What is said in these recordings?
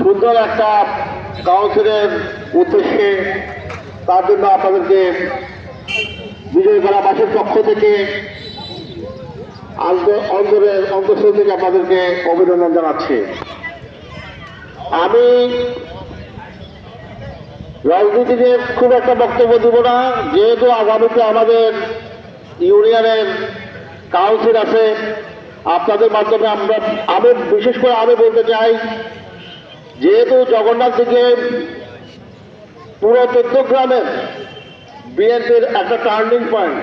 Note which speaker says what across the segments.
Speaker 1: সুন্দর একটা কাউন্সিলের উদ্দেশ্যে তার জন্য আপনাদেরকে বিজয় গ্রামবাসীর পক্ষ থেকে অন্তরের অন্তঃস্থল থেকে আপনাদেরকে অভিনন্দন জানাচ্ছি। আমি রাজনীতিতে খুব একটা বক্তব্য দেব না, যেহেতু আগামীতে আমাদের ইউনিয়নের কাউন্সিল আছে, আপনাদের মাধ্যমে আমরা আমি, বিশেষ করে আমি বলতে চাই যেহেতু জগন্নাথ থেকে পুরো চট্টগ্রামের বিএনপির একটা টার্নিং পয়েন্ট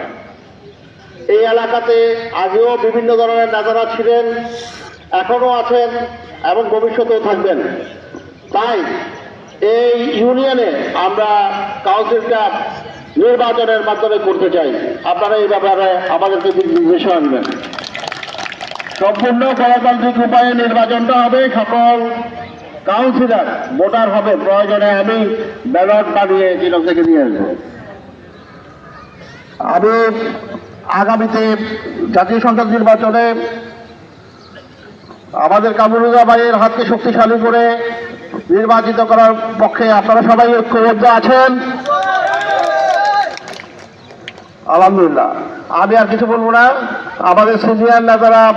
Speaker 1: এই এলাকাতে আগেও বিভিন্ন ধরনের নেতারা ছিলেন এখনও আছেন এবং ভবিষ্যতেও থাকবেন। তাই এই ইউনিয়নে আমরা কাউন্সিলটা নির্বাচনের মাধ্যমে করতে চাই। আপনারা এই ব্যাপারে আমাদেরকে নির্দেশনা দেবেন সম্পূর্ণ গণতান্ত্রিক উপায়ে নির্বাচনটা হবে, সকল কাউন্সিলর ভোটার হবে প্রয়োজনে আমি ব্যালট বানিয়ে জিরো থেকে নিয়ে আসব। আমি আগামীতে জাতীয় সংসদ নির্বাচনে আমাদের কামরুজা হাতকে শক্তিশালী করে নির্বাচিত করার পক্ষে আপনারা সবাই ঐক্যবদ্ধ আছেন? আলহামদুলিল্লাহ। আমি আর কিছু বলব না। আমাদের সিনিয়র নেতারা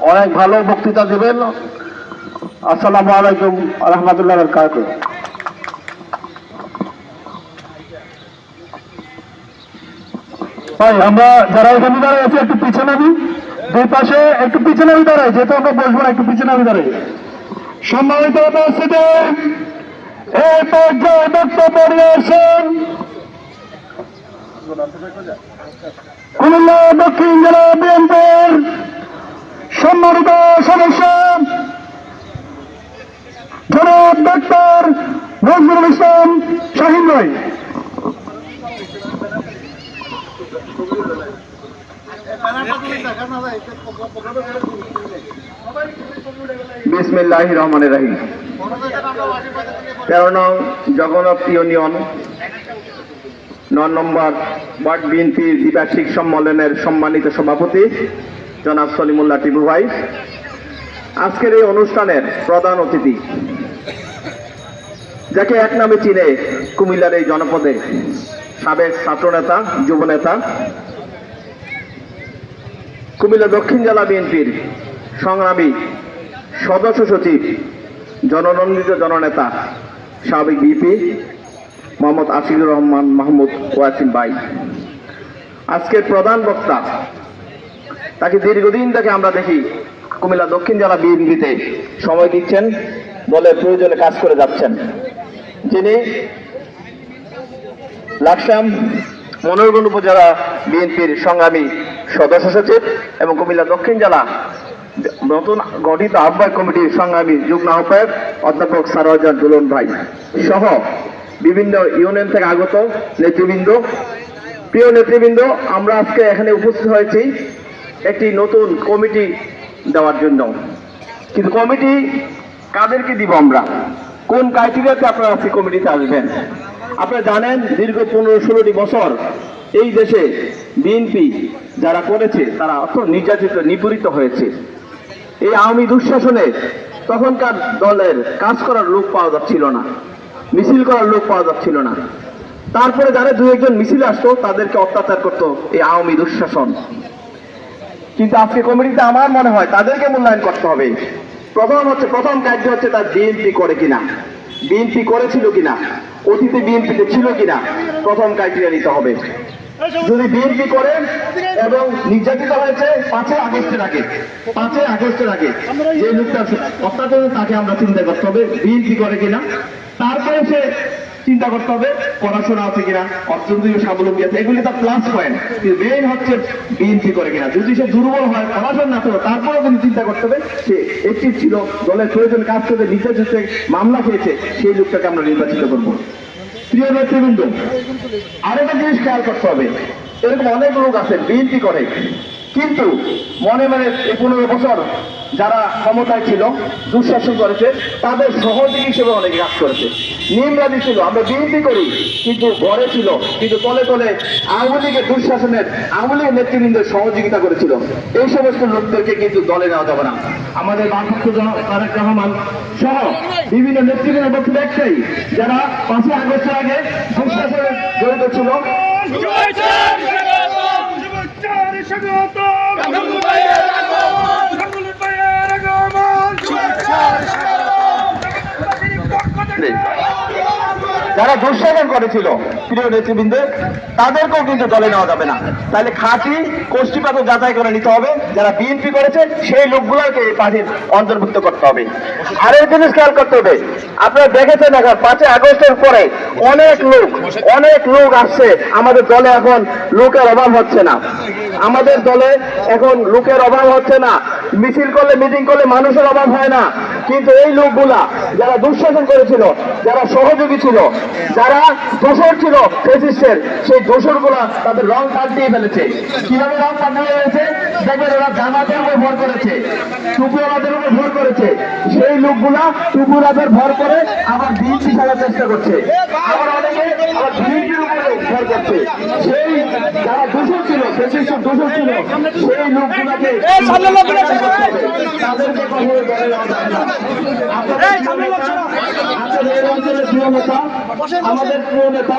Speaker 1: অনেক ভালো বক্তৃতা দেবেন। আসসালামু আলাইকুম রহমতুল্লাহ কাকুর
Speaker 2: ভাই, আমরা যারা এখানে দাঁড়ায় আছি, একটু পিছনে আমি দুই পাশে একটু পিছনে আমি দাঁড়াই যেহেতু আমরা বসবো একটু পিছনে আমি দাঁড়াই সম্মানিত উপস্থিতি এই পর্যায়ে বক্তব্য কুমিল্লা দক্ষিণ জেলা বিএনপির সম্মানিত সদস্য। জনাব ডাক্তার নজরুল ইসলাম শাহিন ভাই।
Speaker 1: বিসমিল্লাহ রহমান রাহিম। তেরো নং জগন্নাথ ইউনিয়ন, নয় নম্বর ওয়ার্ড বিএনপির দ্বিবার্ষিক সম্মেলনের সম্মানিত সভাপতি জনাব সলিমুল্লাহ টিপু ভাই। আজকের এই অনুষ্ঠানের প্রধান অতিথি যাকে এক নামে চিনে কুমিল্লার এই জনপদে সাবেক ছাত্রনেতা, যুবনেতা, কুমিল্লা দক্ষিণ জেলা বিএনপির সংগ্রামী সদস্য সচিব, জননন্দিত জননেতা, সাবেক বিপি মোহাম্মদ আশিকুর রহমান মাহমুদ ওয়াসিম ভাই। আজকের প্রধান বক্তা, তাকে দীর্ঘদিন থেকে আমরা দেখি কুমিল্লা দক্ষিণ জেলা বিএনপিতে সময় দিচ্ছেন। দলের প্রয়োজনে কাজ করে যাচ্ছেন। যিনি লাকসাম মনোরগঞ্জ উপজেলা বিএনপির সংগ্রামী সদস্য সচিব এবং কুমিল্লা দক্ষিণ জেলা নতুন গঠিত আহ্বায়ক কমিটির সংগ্রামী যুগ্ম আহ্বায়ক অধ্যাপক সারোয়াজান দুলন ভাই সহ বিভিন্ন ইউনিয়ন থেকে আগত নেতৃবৃন্দ। প্রিয় নেতৃবৃন্দ, আমরা আজকে এখানে উপস্থিত হয়েছি একটি নতুন কমিটি দেওয়ার জন্য। কিন্তু কমিটি কাদেরকে দিব আমরা? কোন ক্রাইটেরিয়াতে আপনারা আজকে কমিটিতে আসবেন? আপনারা জানেন, দীর্ঘ পনেরো ষোলোটি বছর এই দেশে বিএনপি যারা করেছে, তারা অত নির্যাতিত নিপীড়িত হয়েছে। এই আওয়ামী দুঃশাসনে তখনকার দলের কাজ করার লোক পাওয়া যাচ্ছিল না, মিছিল করার লোক পাওয়া যাচ্ছিল না। তারপরে যারা দু একজন মিছিলে আসতো, তাদেরকে অত্যাচার করতো এই আওয়ামী দুঃশাসন। কিন্তু আজকে কমিটিতে আমার মনে হয় তাদেরকে মূল্যায়ন করতে হবে। প্রথম হচ্ছে, প্রথম কার্য হচ্ছে তার বিএনপি করে কিনা। বিএনপি করেছিল কিনা? অতীতে বিএনপিতে ছিল কিনা? প্রথম ক্রাইটেরিয়া নিতে হবে। যদি বিএনপি করে এবং নির্যাতিত হয়েছে পাঁচই আগস্টের আগে, পাঁচই আগস্টের আগে, যে লোকটা অত্যাচার, তাকে আমরা চিন্তা করতে হবে বিএনপি করে কিনা? তারপরে সে চিন্তা করতে হবে, পড়াশোনা আছে কিনা অর্থনৈতিক স্বাবলম্বী আছে, এগুলি তার প্লাস পয়েন্ট মেইন হচ্ছে বিএনপি করে কিনা। যদি সে দুর্বল হয়, পড়াশোনা না করে, তারপরেও কিন্তু চিন্তা করতে হবে, সে একটি ছিল, দলের প্রয়োজন কাজ করতে নির্যাতিত মামলা খেয়েছে, সেই লোকটাকে আমরা নির্বাচিত করব। প্রিয় নেতৃবৃন্দ, আরেকটা জিনিস খেয়াল করতে হবে, এরকম অনেক লোক আছে বিএনপি করে। কিন্তু মনে মনে এই পনেরো বছর যারা ক্ষমতায় ছিল, দুঃশাসন করেছে, তাদের সহযোগী হিসেবে অনেকে কাজ করেছে। নিমরাজি ছিল, আমরা বিএনপি করি, কিন্তু ঘরে ছিল, কিন্তু তলে তলে আওয়ামী লীগের দুঃশাসনের, আওয়ামী লীগের নেতৃবৃন্দের সহযোগিতা করেছিল। এই সমস্ত লোকদেরকে কিন্তু দলে নেওয়া যাবে না। আমাদের বামপক্ষ তারেক রহমান সহ বিভিন্ন নেতৃবৃন্দের বক্তব্য একটাই, যারা পাঁচই আগস্টের আগে দুঃশাসনে জড়িত ছিল। স্বাগত যারা দুঃশাসন করেছিল, প্রিয় নেতৃবৃন্দ, তাদেরকেও কিন্তু দলে নেওয়া যাবে না। তাহলে খাঁটি, কোষ্ঠীপাত যাচাই করে নিতে হবে। যারা বিএনপি করেছে, সেই লোকগুলোকে এই পার্টির অন্তর্ভুক্ত করতে হবে। আরেক জিনিস খেয়াল করতে হবে। আপনারা দেখেছেন এখন, পাঁচই আগস্টের পরে অনেক লোক অনেক লোক আসছে। আমাদের দলে এখন লোকের অভাব হচ্ছে না। আমাদের দলে এখন লোকের অভাব হচ্ছে না। মিছিল করলে মিটিং করলে মানুষের অভাব হয় না। কিন্তু এই লোকগুলা যারা দুঃশাসন করেছিল, যারা সহযোগী ছিল, যারা দোষর ছিল ফেসিস্টের, সেই দোষরগুলা তাদের রং পাল্টিয়ে ফেলেছে। কীভাবে রং পাল্টিয়ে ফেলেছে দেখবেন ওরা জামাতের উপর ভর করেছে টুকুরাদের উপর ভর করেছে। সেই লোকগুলা টুকুরাদের ভর করে আবার বিএনপি সাজার চেষ্টা করছে। আবার অনেকে আবার বিএনপির উপরে ভর করছে। সেই যারা দোষর ছিল ফেসিস্টের দোষর ছিল সেই লোকগুলাকে তাদেরকে কখনো দলে নেওয়া না। আপনাদের প্রিয় নেতা আমাদের প্রিয় নেতা